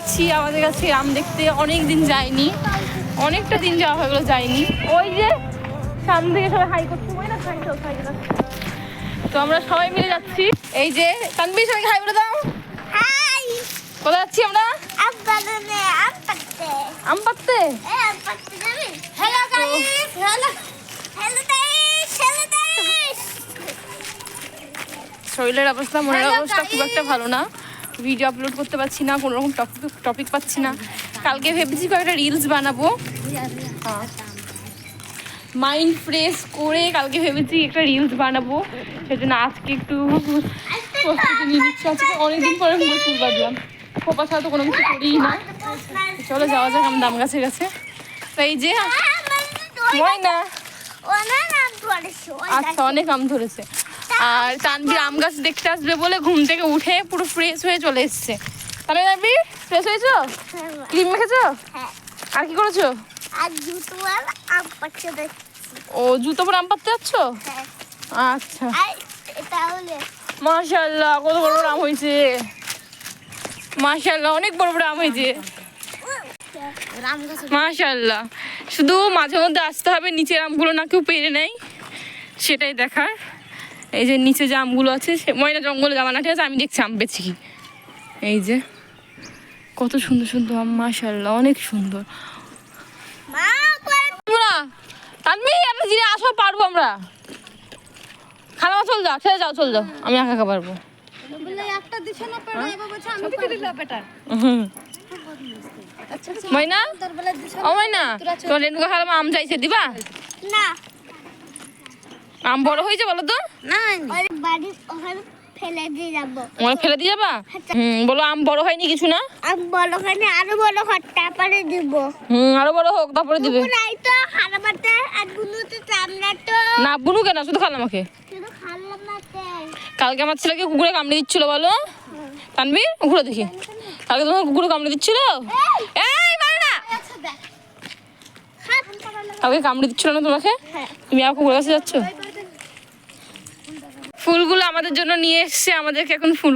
যাচ্ছি আমাদের কাছে আম দেখতে অনেক দিন যায়নি। অনেকটা দিন যাওয়া হয়ে গেলো যায়নি। ওই যে সামনে থেকে সবাই হাই করছে। ওই না তো আমরা সবাই মিলে যাচ্ছি। এই যে তানবি সবাই হাই বলে দাও। হাই। কোথায় যাচ্ছি আমরা? আম পাততে এ আব্বাতে যাবি? Hello guys hello hello guys hello guys শরীরের অবস্থা মনের অবস্থা খুব একটা ভালো না। ভিডিও আপলোড করতে পারছি না কোনো রকম টপিক টপিক পাচ্ছি না। কালকে ভেবেছি কয়েকটা রিলস বানাবো। মাইন্ড ফ্রেশ করে কালকে ভেবেছি একটা রিলস বানাবো। সেজন্য আজকে একটু প্রস্তুতি নিয়ে নিচ্ছি। আজকে অনেকদিন পরে মুখে চুল বাঁধলাম। খোপা ছাড়া তো কোনো কিছু করিই না। চলো যাওয়া যাক আমার দাম গাছের কাছে। তো এই যে ময়না। পড়েছো আচ্ছা অনেক আম ধরেছে। আর তানবির আম গাছ দেখতে আসবে বলে ঘুম থেকে উঠে পুরো ফ্রেশ হয়ে চলে এসছে। তাহলে তানবির ফ্রেশ হয়েছো? ক্রিম মেখেছো? হ্যাঁ। আর কি করেছ? আর জুতো আর আব্বাকে দেখছি ও জুতো পরে আম পাততে যাচ্ছ? হ্যাঁ। আচ্ছা। তাহলে? মাশাল্লাহ কত বড় বড় আম হয়েছে। মাশাল্লাহ অনেক বড় বড় আম হয়েছে। মাশাল্লাহ শুধু মাঝে মধ্যে আসতে হবে নিচের আমগুলো না কেউ পেরে নেয় সেটাই দেখার। এই যে নিচে যে আমগুলো আছে সে ময়না জঙ্গলে জামা ঠিক আছে আমি দেখছি আম বেছি কি। এই যে কত সুন্দর সুন্দর আম মাশাল্লাহ অনেক সুন্দর। তানবি আপনি জিরে আসো পারব আমরা। খানা চল যাও ছেড়ে যাও চল যাও আমি একা একা পারব। না আমি বেটা হুম। আচ্ছা ময়না? তোর ও ময়না তোমার রেণুকা খালাম আম চাইছে দিবা? না। আম বড় হয়েছে বলো তো? না ওখানে ফেলে দিয়ে যাব। আমার ফেলে দিয়ে যাবা? হুম বলো আম বড় হয়নি কিছু না? আমি বড় ওখানে আরও বড় ঘর তারপরে দিব। হুম আরও বড় হোক তারপরে দিবে। নাই তো খারাপাতে আর গুনুতে চামড়া তো। না বুনু কেন? শুধু খালাম আমাকে। শুধু খাল্লাম না তে কালকে আমার ছেলেকে কুকুরে কামড়ে দিচ্ছিল বলো? তানবি ঘুরে দেখি। কালকে তোমার কুকুরে কামড়ে দিচ্ছিল? এই! না! আচ্ছা কালকে কামড়ে দিচ্ছিল না তোমাকে? হ্যাঁ। তুমি আর কুকুরের কাছে যাচ্ছ? ফুলগুলো আমাদের জন্য নিয়ে এসছে আমাদেরকে এখন ফুল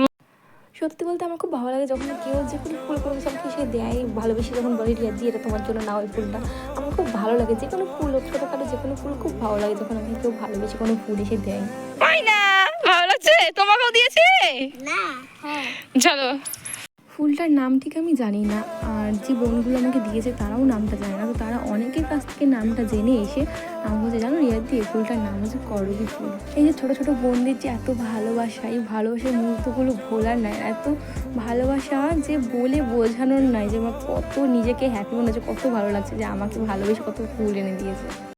সত্যি বলতে আমার খুব ভালো লাগে যখন কেউ যে কোনো ফুল কোনো কিছু দেয় ভালোবেসে যখন বলে রিয়াজি এটা তোমার জন্য না ওই ফুলটা। আমার খুব ভালো লাগে যে কোনো ফুল ছোটো ছোটোখাটো যে কোনো ফুল খুব ভালো লাগে যখন আমাকে কেউ ভালোবেসে কোনো ফুল এসে দেয়। না ভালো লাগছে? তোমাকেও দিয়েছে? না। হ্যাঁ। চলো। ফুলটার নাম ঠিক আমি জানি না। আর যে বোনগুলো আমাকে দিয়েছে তারাও নামটা জানে না। তো তারা অনেকের কাছ থেকে নামটা জেনে এসে নাম হচ্ছে জানো রিয়াদি এই ফুলটার নাম হচ্ছে করবি ফুল। এই যে ছোটো ছোটো বোনদের যে এত ভালোবাসা, এই ভালোবাসার মুহূর্তগুলো ভোলার নাই এত ভালোবাসা যে বলে বোঝানোর নাই যে আমার কত নিজেকে হ্যাপি মনে হচ্ছে, কত ভালো লাগছে যে আমাকে ভালোবেসে কত ফুল এনে দিয়েছে।